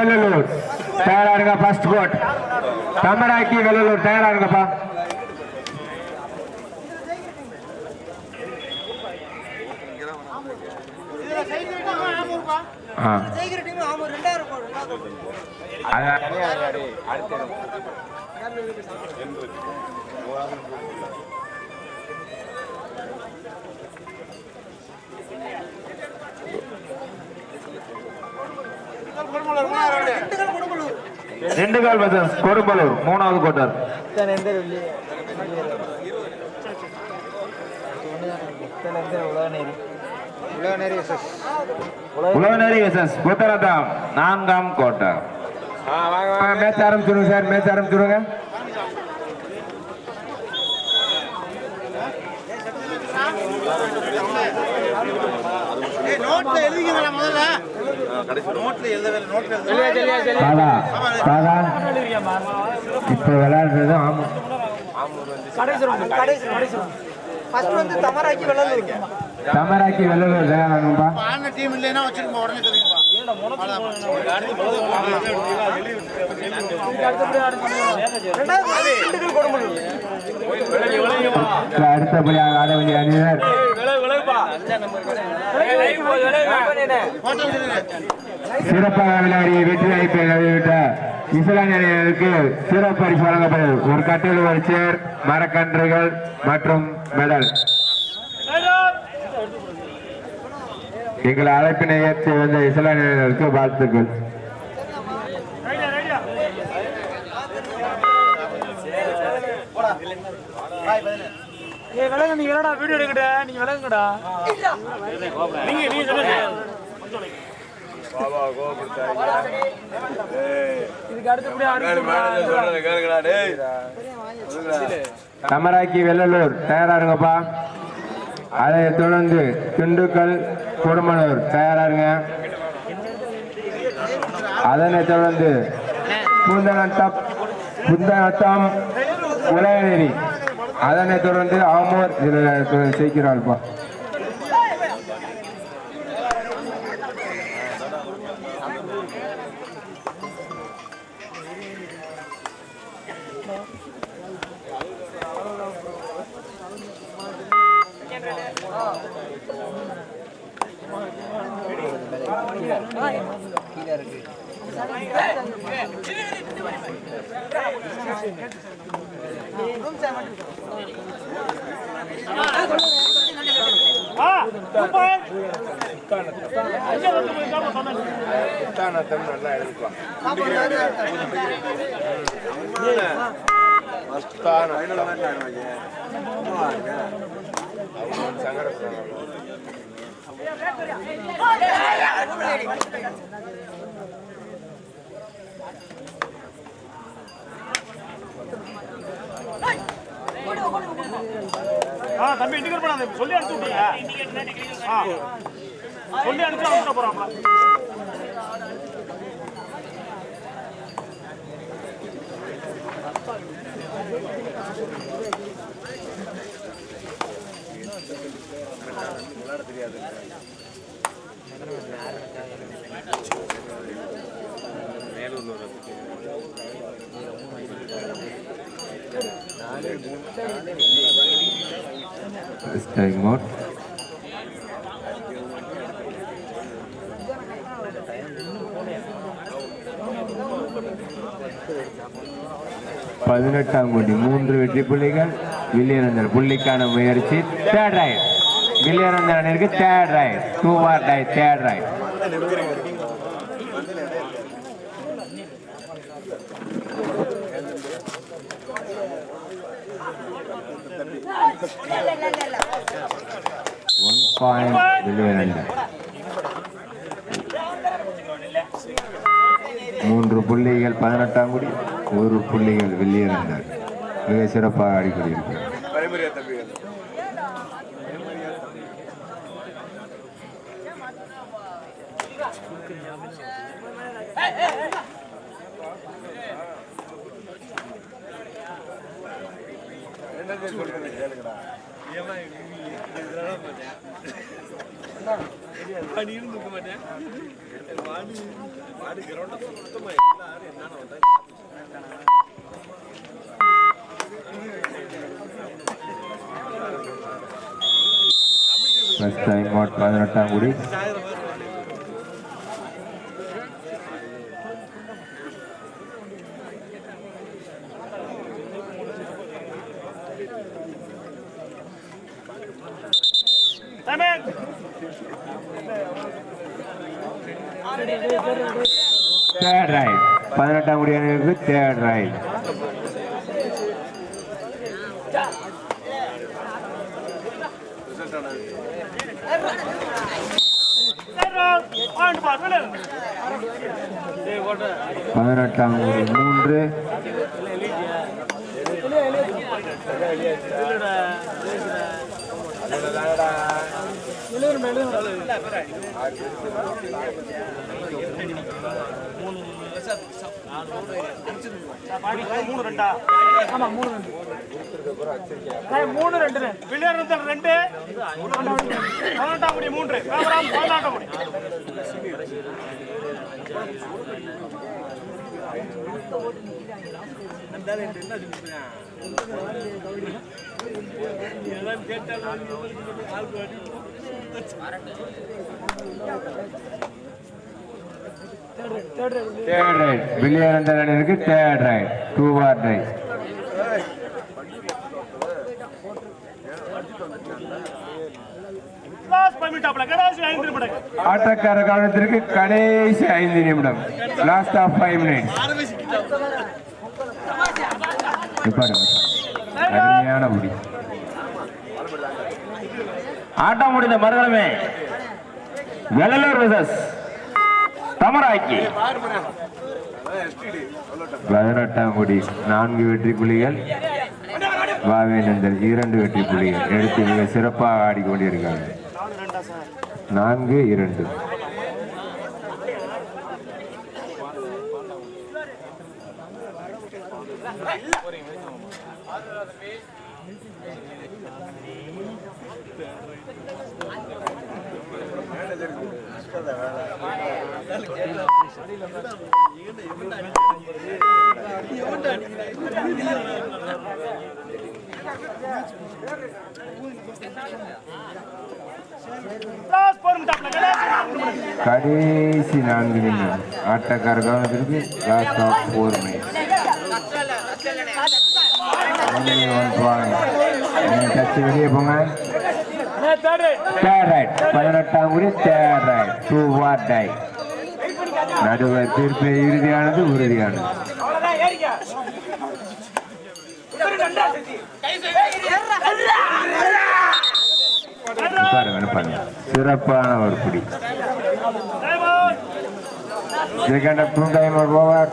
வெள்ளலூர். தயாரா இருங்க first code Thamarakki Vellalur. தயாரா இருங்கப்பா. அடுத்த திண்டுக்கல் கொடுங்கலூர் திண்டுக்கல் பசஸ் கொடும்பலூர் மூணாவது கோட்டர். உழவனரி எஸ்எஸ் புத்தரத்தாம் நான்காம் கோட்டர். மேட்ச் ஆரம்பிச்சிருங்க சார் மேட்ச் ஆரம்பிச்சிருங்க. நோட்ல எழுதிக்கிறேன் முதல்ல. இப்போ விளையாடுறது ஆமா ஃபர்ஸ்ட் வந்து தமராக்கி வெள்ளலூர் டீம் இல்லைன்னா வச்சிருக்கோம் உடனே அடுத்தபடியாக ஆட வேண்டிய அணியினர் சிறப்பாக விளையாடி வெற்றி வாய்ப்பை அறிவித்த இஸ்லாமிய அணியினருக்கு சிறப்பு பரிசு வழங்கப்படும் ஒரு கட்டில் ஒரு சேர் மரக்கன்றுகள் மற்றும் மெடல். எங்கள் அழைப்பினை ஏற்றி வந்த இஸ்லாமிய அணியினருக்கு வாழ்த்துக்கள் ஏய் விலங்கு நீங்க என்னடா வீடியோ எடுக்கட நீங்க விலங்குடா நீங்க நீங்க சொல்லுங்க. இதுக்கு அடுத்தபடி தமராக்கி வெள்ளலூர் தயாரா இருங்கப்பா அதைத் தொடர்ந்து திண்டுக்கல் குடும்பனூர் தயாரா இருங்க அதனைத் தொடர்ந்து புந்தனத்தம் புந்தனத்தம் உலகநேரி அதனைத் தொடர்ந்து ஆமோர் இதில் செய்கிறாள்பா ஆ சூப்பர் அங்க வந்து ஆ தம்பி இண்டிகேட் பண்ணாத சொல்லி அனுப்பிச்சு விட்டீங்க ஆ. சொல்லி அனுப்பிச்சு அனுப்பிச்சு போறாப்ல Strike mode. பதினெட்டாம் கோடி மூன்று வெற்றி புள்ளிகள். வில்லியனந்தர் புள்ளிக்கான முயற்சி. தேர்ட் ரைட் வில்லியனந்தர் அணிற்கு third raid do or die third raid one point விழுவினல்ல மூன்று புள்ளிகள் பதினெட்டாம் குடி ஒரு புள்ளிகள் வெளியிருந்தார் மிக சிறப்பாக ஆடிக்கொண்டிருக்கிறார் Hey, hey, hey! First time பதினெட்டாம் குடி தேர்ட் ரைட் பதினெட்டாம் குடி அணிகளுக்கு தேர்ட் ரைட் பாயிண்ட் பார் வெளியே பதினெட்டாம் குடி மூன்று. மூணு ரெண்டா ஆமா மூணு ரெண்டு மூணு ரெண்டு வில்லியர் ரெண்டு பதினெட்டாம் மூன்று பதினெட்டாம் தேர்ட் ரெண்டு தேர்ட் ரைட் வில்லியானந்தர் அணியிற்கு third raid do or raid last five minute ஆப்ல கடைசி ஐந்து நிமிடம் ஆட்டக்கார காலத்திற்கு கடைசி ஐந்து நிமிடம். லாஸ்ட் ஆஃப் ஃபைவ் மினிட்ஸ் அருமையான முடி. ஆட்டம் முடிந்த மறுகணமே. வெள்ளலூர் விசஸ் தமராக்கி. பதினெட்டாம் குடி நான்கு வெற்றி புலிகள் வாவேனந்தர் இரண்டு வெற்றி புலிகள் எடுத்து மிக சிறப்பாக ஆடிக்கொண்டிருக்காங்க நான்கு இரண்டு. லாஸ்ட் ஃபோர் மினிட் ஆப்ல கடைசி நான்கு நிமிடம் ஆட்டக்காரர்கள் திருப்பி last of four minutes touch வெளியே போங்க. பதினெட்டாம் குடி தேர்ட் டூ வார் டை நடுவர் தீர்ப்பு இறுதியானது உறுதியானது. பாருங்க பாருங்க. சிறப்பான ஒரு பிடி time out second two time over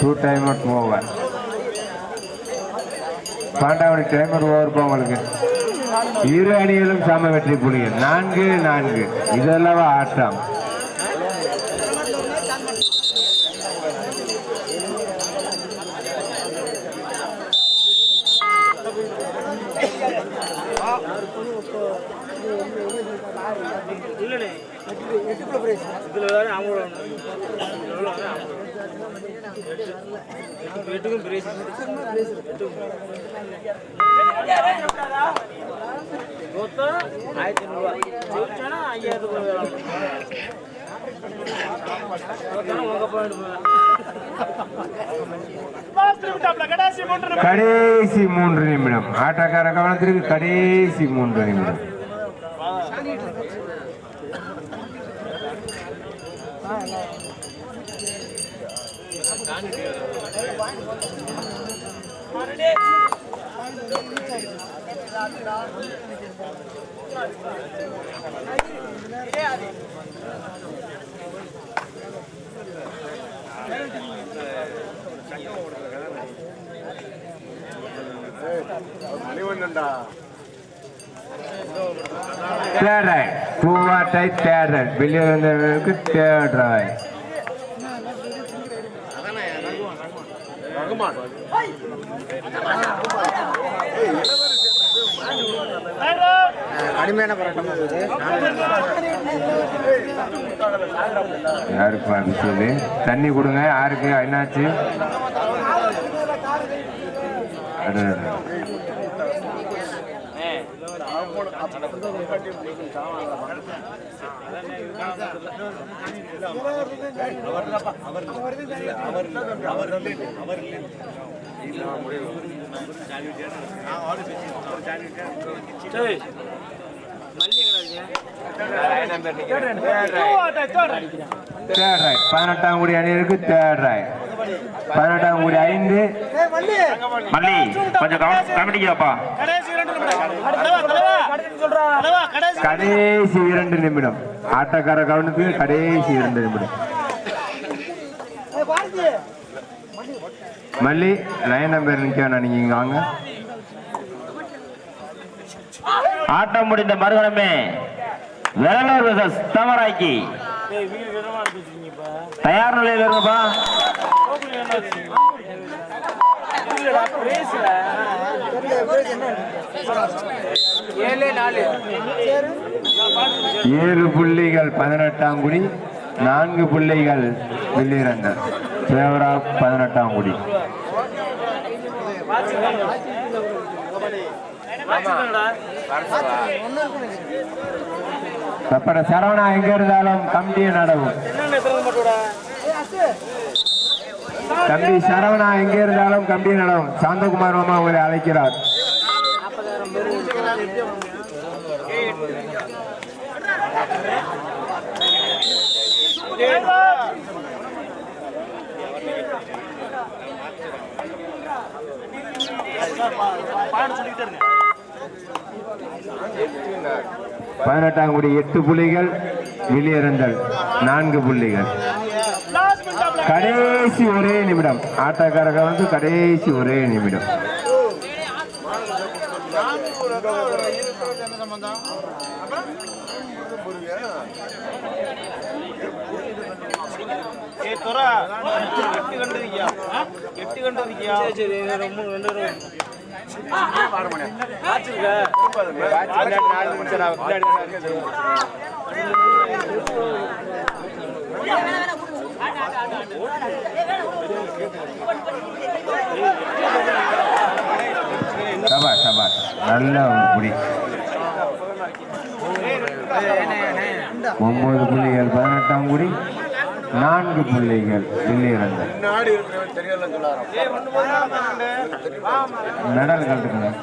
two time out over பாண்டாவணி timer over உங்களுக்கு. இரு அணிகளும் சம வெற்றி புலிகள். நான்கு நான்கு. இதெல்லாம் ஆட்டம். லாஸ்ட் நிமிட் ஆப்ல கடைசி மூன்று நிமிடம் கடைசி மூன்று நிமிடம். ஆட்டக்கார கவனத்திற்கு கடைசி மூன்று நிமிடம். Third raid do or die third raid வெளியே வந்தவர்களுக்கு தேர்ட் ரைட் கடுமையான போராட்டம் யாருப்பா அது சொல்லு? தண்ணி கொடுங்க. யாருக்கு? என்னாச்சு? பதினெட்டாம் கோடி அணியிற்கு தேர்ட் ரைட் பதினெட்டாம் கோடி ஐந்து. மல்லி. கொஞ்சம் கவனிக்கப்பா கடைசி இரண்டு நிமிடம். ஆட்டக்கார கவனத்துக்கு கடைசி இரண்டு நிமிடம். மல்லி லைன் நம்பர் நீங்க இங்க வாங்க. ஆட்டம் முடிந்த மறுகணமே. விசஸ் தமராக்கி. தயார் நிலையில் இருங்கப்பா. ஏழு புள்ளிகள் பதினெட்டாம் குடி நான்கு புள்ளிகள் வெள்ளிரங்கர் சேவரா பதினெட்டாம் குடி. சரவணா எங்க இருந்தாலும் கம்பியை நடவும். தம்பி சரவணா எங்க இருந்தாலும் கம்பி நடம். சாந்தகுமார் மாமா உங்களை அழைக்கிறார். பதினெட்டாம் குடி எட்டு புள்ளிகள் வெளியேறந்தல் நான்கு புள்ளிகள். கடைசி ஒரே நிமிடம். ஆட்டக்காரர்கள் வந்து கடைசி ஒரே நிமிடம். ஏ தொரா. எட்டு கண்டு இருக்கியா எட்டு கண்டு இருக்கியா சரி மூணு ரெண்டு சபா சபா நல்ல ஒரு ஒன்பது புள்ளிகள் பதினெட்டாம் குடி நான்கு புள்ளிகள் வெளியேறந்தல் மெடல் கட்டுக்கணும்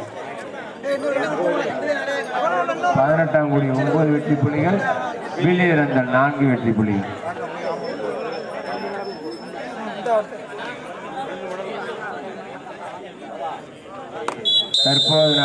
பதினெட்டாம் கோடி ஒன்பது வெற்றி புள்ளிகள் வெளியேறந்தல் நான்கு வெற்றி புள்ளிகள். தற்போது